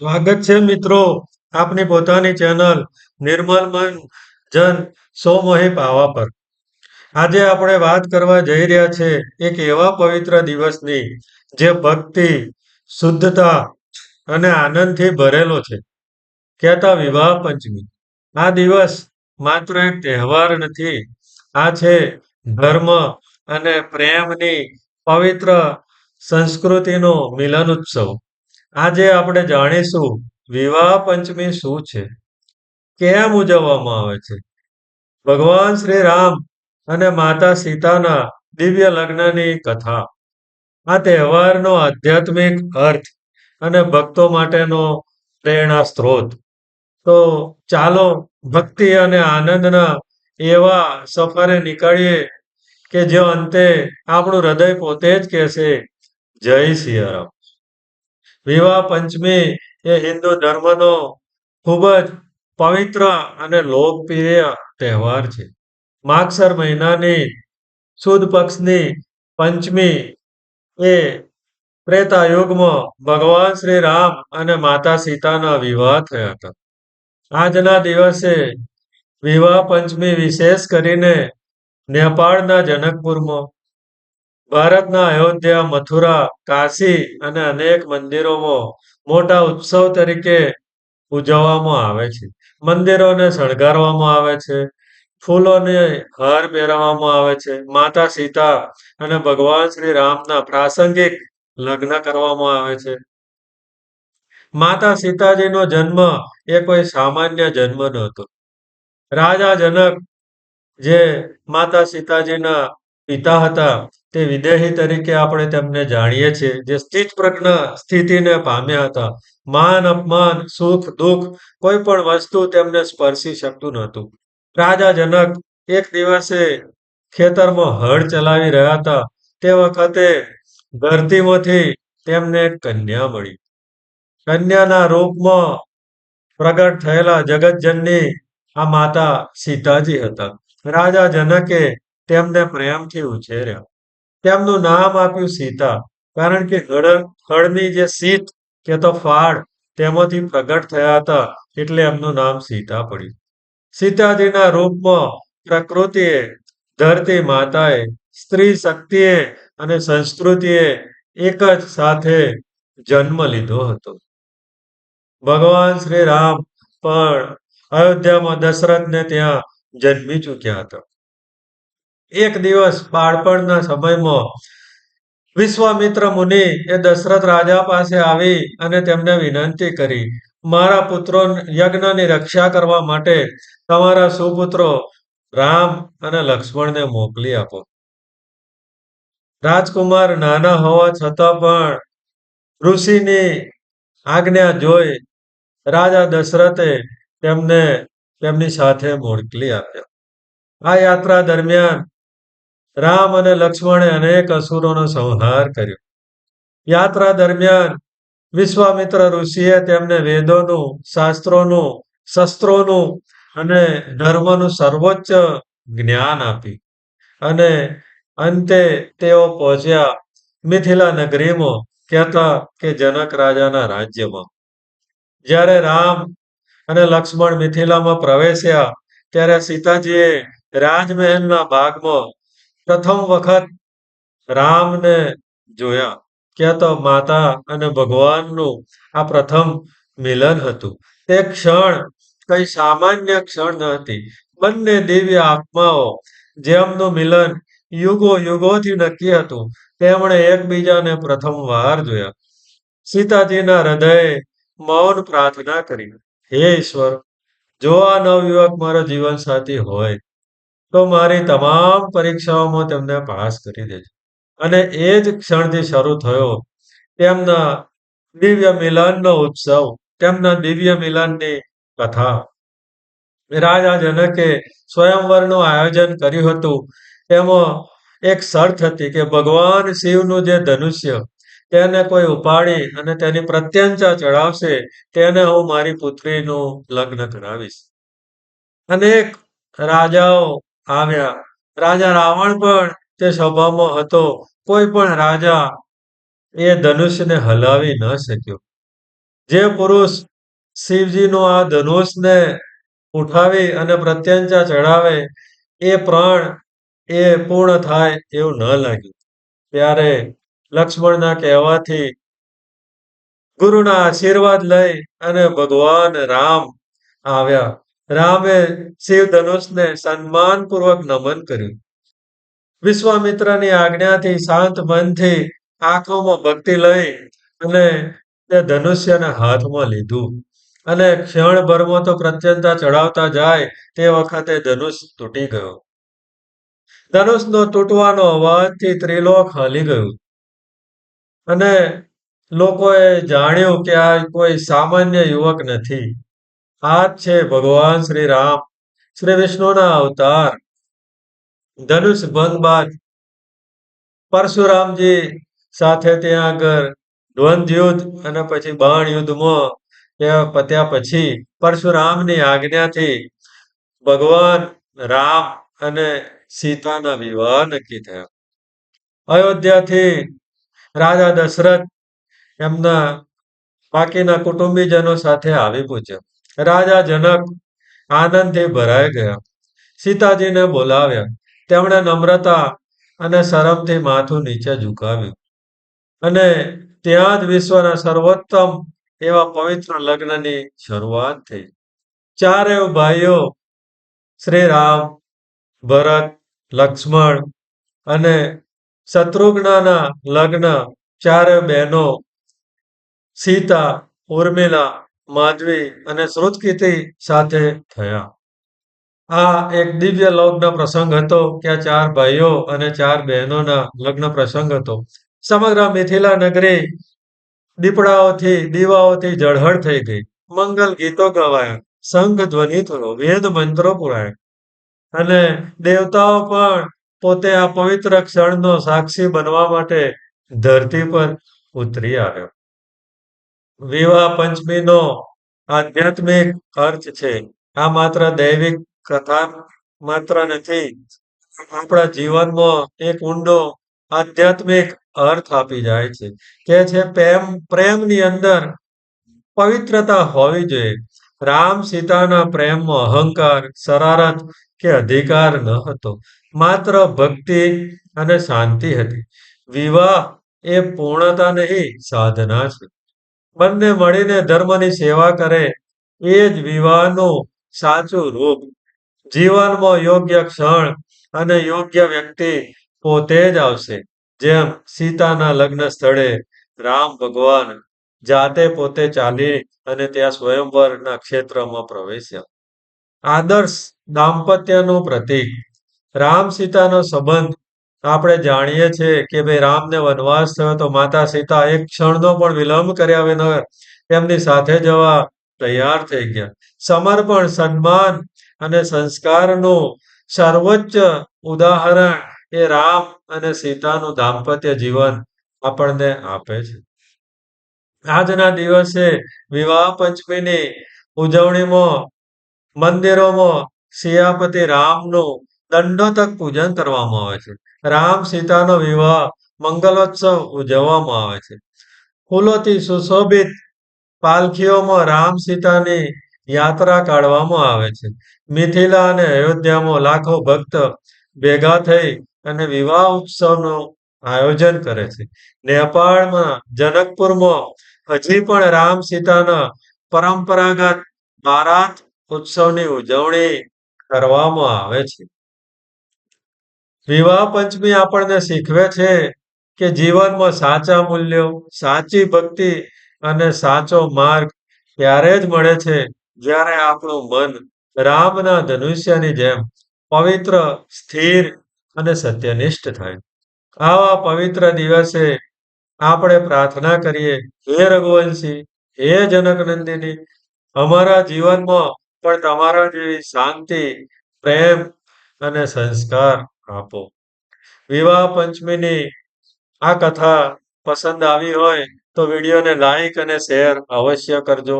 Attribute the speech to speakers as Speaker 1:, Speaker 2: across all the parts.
Speaker 1: સ્વાગત છે મિત્રો આપની પોતાની ચેનલ નિર્મલ મન જન સોમોહી પાવા પર. આજે આપણે વાત કરવા જઈ રહ્યા છે એક એવા પવિત્ર દિવસની જે ભક્તિ, શુદ્ધતા અને આનંદથી ભરેલો છે. કહેતા વિવાહ પંચમી. આ દિવસ માત્ર એક તહેવાર નથી, આ છે ધર્મ અને પ્રેમની પવિત્ર સંસ્કૃતિનો મિલન ઉત્સવ આજે આપણે જાણીશું વિવાહ પંચમી શું છે? કેમ ઉજવવામાં આવે છે? ભગવાન શ્રી રામ અને માતા સીતાના દિવ્ય લગ્નની કથા. આ તહેવારનો આધ્યાત્મિક અર્થ અને ભક્તો માટેનો પ્રેરણા સ્ત્રોત. તો ચાલો ભક્તિ અને આનંદના એવા સફરે નીકળીએ કે જે અંતે આપણું હૃદય પોતે જ કહેશે, જય સિયારામ. વિવાહ પંચમી એ હિન્દુ ધર્મનો ખૂબ જ પવિત્ર અને લોકપ્રિય તહેવાર છે. માગસર મહિનાની સુદ પક્ષની પંચમી એ ત્રેતાયુગમાં ભગવાન શ્રી રામ અને માતા સીતાના વિવાહ થયા હતા. આજના દિવસે વિવાહ પંચમી વિશેષ કરીને નેપાળના જનકપુરમાં ભારતના અયોધ્યા, મથુરા, કાશી અને અનેક મંદિરોમાં મોટા ઉત્સવ તરીકે ઉજવવામાં આવે છે. મંદિરોને શણગારવામાં આવે છે. ફૂલોને હાર પહેરાવવામાં આવે છે. માતા સીતા અને ભગવાન શ્રી રામના પ્રાસંગિક લગ્ન કરવામાં આવે છે. માતા સીતાજીનો જન્મ એ કોઈ સામાન્ય જન્મ નહોતો. રાજા જનક જે માતા સીતાજીના પિતા હતા તે વિદેહી તરીકે આપણે તેમને જાણીએ છીએ, જે સ્થિત પ્રજ્ઞ સ્થિતિને પામ્યા હતા. માન, અપમાન, સુખ, દુઃખ કોઈ પણ વસ્તુ તેમને સ્પર્શી શકતું નહોતું. રાજા જનક એક દિવસે ખેતરમાં હળ ચલાવી રહ્યા હતા. તે વખતે ધરતીમાંથી તેમને કન્યા મળી. કન્યાના રૂપમાં પ્રગટ થયેલા જગતજનની આ માતા સીતાજી હતા. રાજા જનકે તેમને પ્રેમથી ઉછેર્યા. તેમનું નામ આપ્યું સીતા. કારણ કે હળની જે સીત કે તો ફાળ તેમાંથી પ્રગટ થયા હતા, એટલે એમનું નામ સીતા પડ્યું. સીતાજીના રૂપમાં પ્રકૃતિએ, ધરતી માતાએ, સ્ત્રી શક્તિએ અને સંસ્કૃતિએ એક જ સાથે જન્મ લીધો હતો. ભગવાન શ્રી રામ પણ અયોધ્યામાં દશરથને ત્યાં જન્મી ચૂક્યા હતા. એક દિવસ બાળપણના સમયમાં વિશ્વામિત્ર મુનિ એ દશરથ રાજા પાસે આવી અને તેમને વિનંતી કરી, મારા પુત્રો યજ્ઞની રક્ષા કરવા માટે તમારા સુપુત્રો રામ અને લક્ષ્મણને મોકલી આપો. રાજકુમાર નાના હોવા છતાં પણ ઋષિની આજ્ઞા જોઈ રાજા દશરથે તેમને તેમની સાથે મોકલી આપ્યા. આ યાત્રા દરમિયાન રામ અને લક્ષ્મણે અનેક અસુરોનો સંહાર કર્યો. યાત્રા દરમિયાન વિશ્વામિત્ર ઋષિએ તેમને વેદોનું, શાસ્ત્રોનું, શસ્ત્રોનું અને ધર્મનું સર્વોચ્ચ જ્ઞાન આપ્યું. અને અંતે તેઓ પહોંચ્યા મિથિલા નગરીમાં, કહેતા કે જનક રાજાના રાજ્યમાં. જ્યારે રામ અને લક્ષ્મણ મિથિલામાં પ્રવેશ્યા, ત્યારે સીતાજીએ રાજમહેલના ભાગમાં પ્રથમ વખત રામને જોયા. કે તો માતા અને ભગવાનનું આ પ્રથમ મિલન હતું. તે ક્ષણ કઈ સામાન્ય ક્ષણ ન હતી. બંને દેવી આત્માઓ જેમનું મિલન યુગો યુગોથી નક્કી હતું, તેમણે એકબીજાને પ્રથમ વાર જોયા. સીતાજીના હૃદય મૌન પ્રાર્થના કરી. હે ઈશ્વર, જો આ નવયુવક મારો જીવન સાથી હોય તો મારી તમામ પરીક્ષાઓમાં તેમને પાસ કરી દેજો. અને એ જ ક્ષણથી શરૂ થયો તેમના દિવ્ય મિલનનો ઉત્સવ, તેમના દિવ્ય મિલનની કથા. રાજા જનકે સ્વયંવરનું આયોજન કર્યું હતું. તેમાં એક શર્ત હતી કે ભગવાન શિવનું જે ધનુષ્ય તેને કોઈ ઉપાડી અને તેની પ્રત્યંચા ચડાવશે તેને હું મારી પુત્રીનું લગ્ન કરાવીશ. અનેક રાજાઓ આવ્યા. રાજા રાવણ પણ તે સભામાં હતો. કોઈ પણ રાજા એ ધનુષ્યને હલાવી ન શક્યો. જે પુરુષ શિવજીનો આ ધનુષને ઉઠાવી અને પ્રત્યંચા ચઢાવે, એ પ્રાણ એ પૂર્ણ થાય એવું ન લાગ્યું. ત્યારે લક્ષ્મણના કહેવાથી ગુરુના આશીર્વાદ લઈ અને ભગવાન રામ આવ્યા. રામે શિવ ધનુષને સન્માનપૂર્વક નમન કર્યું. વિશ્વામિત્રની આજ્ઞાથી શાંત મનથી આંખોમાં ભક્તિ લઈ અને તે ધનુષ્યને હાથમાં લીધું. અને ક્ષણભરમાં તો પ્રત્યંતા ચડાવતા જાય તે વખતે ધનુષ તૂટી ગયો. ધનુષનો તૂટવાનો અવાજથી ત્રિલોક હલી ગયું. અને લોકોએ જાણ્યું કે આ કોઈ સામાન્ય યુવક નથી. આ જ છે ભગવાન શ્રી રામ શ્રી વિષ્ણુના અવતાર. ધનુષ ભંગ બાદ પરશુરામજી સાથે ત્યાં આગળ દ્વંદ યુદ્ધ અને પછી બાણ યુદ્ધમાં ત્યાં પત્યા પછી પરશુરામની આજ્ઞાથી ભગવાન રામ અને સીતાના વિવાહ નક્કી થયા. અયોધ્યાથી રાજા દશરથ એમના બાકીના કુટુંબીજનો સાથે આવી પૂછ્યા રાજા જનક આનંદથી ભરાઈ ગયા. સીતાજીને બોલાવ્યા. તેમણે નમ્રતા અને શરમથી માથું નીચે ઝુકાવ્યું. અને ત્યાં જ વિશ્વના સર્વોત્તમ એવા પવિત્ર લગ્નની શરૂઆત થઈ. ચારે ભાઈઓ શ્રી રામ ભરત, લક્ષ્મણ અને શત્રુઘ્નના લગ્ન ચારે બહેનો સીતા, ઉર્મિલા માધવી અને શ્રુતકીર્તિ સાથે થયા. આ એક દિવ્ય લગ્ન પ્રસંગ હતો કે ચાર ભાઈઓ અને ચાર બહેનોના લગ્ન પ્રસંગ હતો. સમગ્ર મિથિલા નગરી દીપડાઓથી, દીવાઓથી જળહળ થઈ ગઈ. મંગલ ગીતો ગવાયા, સંઘ ધ્વનિ થયો, વેદ મંત્રો પુરાયા. અને દેવતાઓ પણ પોતે આ પવિત્ર ક્ષણનો સાક્ષી બનવા માટે ધરતી પર ઉતરી આવ્યો. વિવાહ પંચમીનો આધ્યાત્મિક અર્થ છે. આ માત્ર દૈવિક કથા માત્ર નથી, આપણા જીવનમાં એક ઊંડો આધ્યાત્મિક અર્થ આપી જાય છે કે છે પ્રેમ, પ્રેમની અંદર પવિત્રતા હોવી જોઈએ. રામ સીતાના પ્રેમમાં અહંકાર, શરારત કે અધિકાર ન હતો, માત્ર ભક્તિ અને શાંતિ હતી. વિવાહ એ પૂર્ણતા નહીં, સાધના છે. બંને મળીને ધર્મની સેવા કરે, એ જ વિવાહનું સાચું રૂપ. જીવનમાં યોગ્ય ક્ષણ અને યોગ્ય વ્યક્તિ પોતે જ આવશે. જેમ સીતાના લગ્ન સ્થળે રામ ભગવાન જાતે પોતે ચાલી અને ત્યાં સ્વયંવરના ક્ષેત્રમાં પ્રવેશ્યા. આદર્શ દાંપત્યનું પ્રતીક. રામ સીતાનો સંબંધ આપણે જાણીએ છીએ કે ભાઈ રામને વનવાસ થયો તો માતા સીતા એક ક્ષણનો પણ વિલંબ કર્યા વિના એમની સાથે જવા તૈયાર થઈ ગયા. સમર્પણ, સન્માન અને સંસ્કારનું સર્વોચ્ચ ઉદાહરણ એ રામ અને સીતાનું દાંપત્ય જીવન આપણને આપે છે. આજના દિવસે વિવાહ પંચમીની ઉજવણીમાં, મંદિરોમાં સિયાપતિ રામનું દંડોતક પૂજન કરવામાં આવે છે. રામ સીતાનો વિવાહ મંગલોત્સવ ઉજવવામાં આવે છે. ફૂલોથી સુશોભિત પાલખીઓમાં રામ સીતાની યાત્રા કાઢવામાં આવે છે. મિથિલા અને અયોધ્યામાં લાખો ભક્ત ભેગા થઈ અને વિવાહ ઉત્સવનું આયોજન કરે છે. નેપાળમાં જનકપુરમાં હજી પણ રામ સીતાના પરંપરાગત બારાત ઉત્સવની ઉજવણી કરવામાં આવે છે. વિવાહ પંચમી આપણને શીખવે છે કે જીવનમાં સાચા મૂલ્યો, સાચી ભક્તિ અને સાચો માર્ગ ત્યારે જ મળે છે જ્યારે આપણું મન રામના ધનુષ્યની જેમ પવિત્ર, સ્થિર અને સત્યનિષ્ઠ થાય. આવા પવિત્ર દિવસે આપણે પ્રાર્થના કરીએ, હે રઘુવંશી, હે જનકનંદિની, અમારા જીવનમાં પણ તમારા જેવી શાંતિ, પ્રેમ અને સંસ્કાર આપો. વિવાહ પંચમીની આ કથા પસંદ આવી હોય તો વિડીયોને લાઈક અને શેર અવશ્ય કરજો.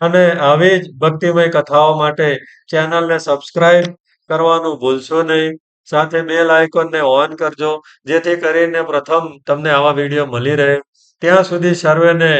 Speaker 1: અને આવી જ ભક્તિમય કથાઓ માટે ચેનલને સબસ્ક્રાઈબ કરવાનું ભૂલશો નહીં. સાથે બેલ આઇકોનને ઓન કરજો, જેથી કરીને પ્રથમ તમને આવા વીડિયો મળી રહે. ત્યાં સુધી સર્વેને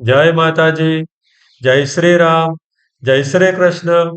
Speaker 1: જય માતાજી, જય શ્રી રામ, જય શ્રી કૃષ્ણ.